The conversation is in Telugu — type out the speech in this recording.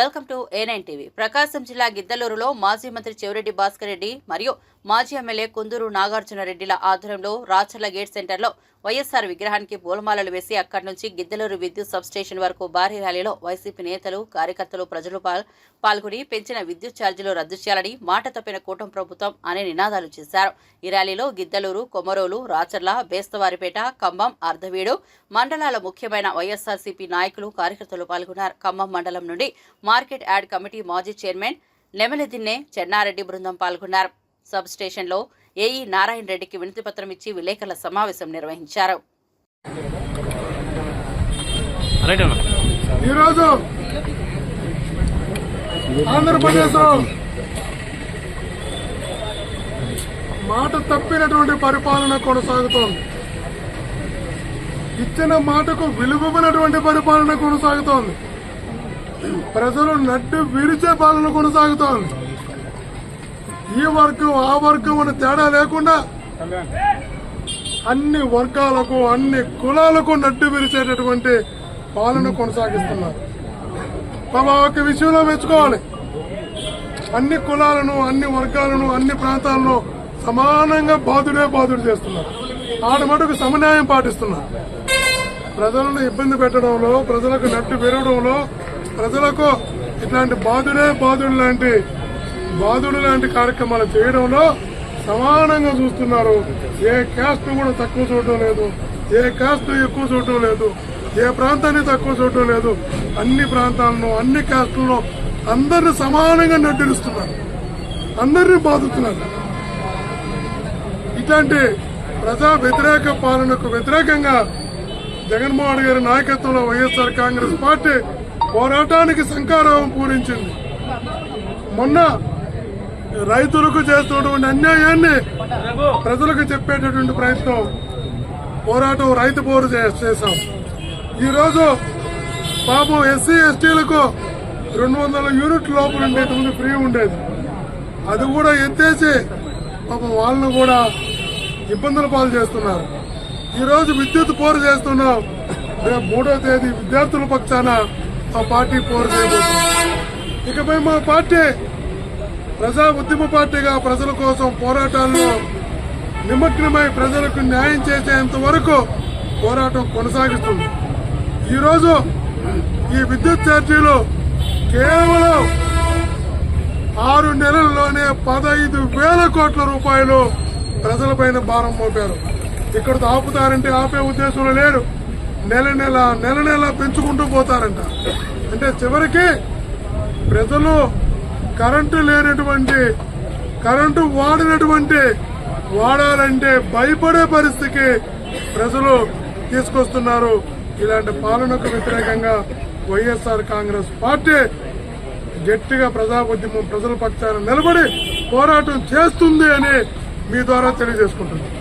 Welcome to A nine TV Prakasam జిల్లా గిద్దలూరులో మాజీ మంత్రి చెవిరెడ్డి భాస్కర్ రెడ్డి మరియు మాజీ ఎమ్మెల్యే కుందూరు నాగార్జున రెడ్డిల ఆధ్వర్యంలో రాచర్ల గేట్ సెంటర్లో వైఎస్ఆర్ విగ్రహానికి పూలమాలలు వేసి అక్కడి నుంచి గిద్దలూరు విద్యుత్ సబ్స్టేషన్ వరకు భారీ ర్యాలీలో వైసీపీ నేతలు కార్యకర్తలు ప్రజలు పాల్- పాల్గొని పెంచిన విద్యుత్ ఛార్జీలు రద్దు చేయాలని మాట తప్పిన కూటమి ప్రభుత్వం అనే నినాదాలు చేశారు. ఈ ర్యాలీలో గిద్దలూరు కొమరోలు రాచర్ల బేస్తవారిపేట ఖమ్మం అర్ధవీడు మండలాల ముఖ్యమైన వైఎస్ఆర్సీపీ నాయకులు కార్యకర్తలు పాల్గొన్నారు. ఖమ్మం మండలం నుండి మార్కెట్ యాడ్ కమిటీ మాజీ చైర్మన్ నెమలిదిన్నే చెన్నారెడ్డి బృందం పాల్గొన్నారు. సబ్ స్టేషన్లో ఏఈ నారాయణ రెడ్డికి వినతి పత్రం ఇచ్చి విలేకరుల సమావేశం నిర్వహించారు. రైట్ అన్న. ఈరోజు ఆంధ్రప్రదేశ్లో మాట తప్పినటువంటి పరిపాలన కొనసాగుతోంది. ఇచ్చిన మాటకు విలువైనటువంటి పరిపాలన కొనసాగుతోంది. ప్రజలు నడ్డు విరిచే పాలన కొనసాగుతోంది. ఈ వర్గం ఆ వర్గం అని తేడా లేకుండా అన్ని వర్గాలకు అన్ని కులాలకు నడ్డు విరిచేటటువంటి పాలన కొనసాగిస్తున్నారు. బాబా ఒక విషయంలో మెచ్చుకోవాలి. అన్ని కులాలను అన్ని వర్గాలను అన్ని ప్రాంతాలను సమానంగా బాధుడే బాధుడు చేస్తున్నారు. ఆడ మటుకు సమన్యాయం పాటిస్తున్నారు. ప్రజలను ఇబ్బంది పెట్టడంలో ప్రజలకు నట్టు పెరగడంలో ప్రజలకు ఇట్లాంటి బాధుడే బాధుడు లాంటి బాధుడు లాంటి కార్యక్రమాలు చేయడంలో సమానంగా చూస్తున్నారు. ఏ క్యాస్ట్ కూడా తక్కువ చూడటం లేదు. ఏ క్యాస్ట్ ఎక్కువ చూడటం లేదు. ఏ ప్రాంతాన్ని తక్కువ చూడటం లేదు. అన్ని ప్రాంతాలను అన్ని క్యాస్టులను అందరిని సమానంగా నడ్డిస్తున్నారు అందరినీ బాధుతున్నారు ఇట్లాంటి ప్రజా వ్యతిరేక పాలనకు వ్యతిరేకంగా జగన్మోహన్ గారి నాయకత్వంలో వైఎస్ఆర్ కాంగ్రెస్ పార్టీ పోరాటానికి సంకారం పూరించింది. మొన్న రైతులకు చేస్తున్నటువంటి అన్యాయాన్ని ప్రజలకు చెప్పేటటువంటి ప్రయత్నం పోరాటం రైతు పోరు చే- చేశాం. ఈరోజు పాపం ఎస్సీ ఎస్టీలకు రెండు వందల యూనిట్ లోపల ఉండేటువంటి ఫ్రీ ఉండేది. అది కూడా ఎత్తేసి పాపం వాళ్ళను కూడా ఇబ్బందుల పాలు చేస్తున్నారు. ఈరోజు విద్యుత్ పోరు చేస్తున్నాం. రేపు మూడో తేదీ విద్యార్థుల పక్షాన ఆ పార్టీ పోరు చేయబోతుంది. ఇకపై మా పార్టీ ప్రజా ఉద్యమ పార్టీగా ప్రజల కోసం పోరాటాల్లో నిమగ్నమై ప్రజలకు న్యాయం చేసేంత వరకు పోరాటం కొనసాగిస్తుంది. ఈరోజు ఈ విద్యుత్ ఛార్జీలు కేవలం ఆరు నెలల్లోనే పదహైదు వేల కోట్ల రూపాయలు ప్రజలపైన భారం మోపారు. ఇక్కడ ఆపుతారంటే ఆపే ఉద్దేశంలో లేరు. నెల నెల నెల నెల పెంచుకుంటూ పోతారంట. అంటే చివరికి ప్రజలు కరెంటు లేనటువంటి కరెంటు వాడినటువంటి వాడాలంటే భయపడే పరిస్థితికి ప్రజలు తీసుకొస్తున్నారు. ఇలాంటి పాలనకు వ్యతిరేకంగా వైఎస్ఆర్ కాంగ్రెస్ పార్టీ గట్టిగా ప్రజా ఉద్యమం ప్రజల పక్షాన నిలబడి పోరాటం చేస్తుంది అని మీ ద్వారా తెలియజేసుకుంటున్నాను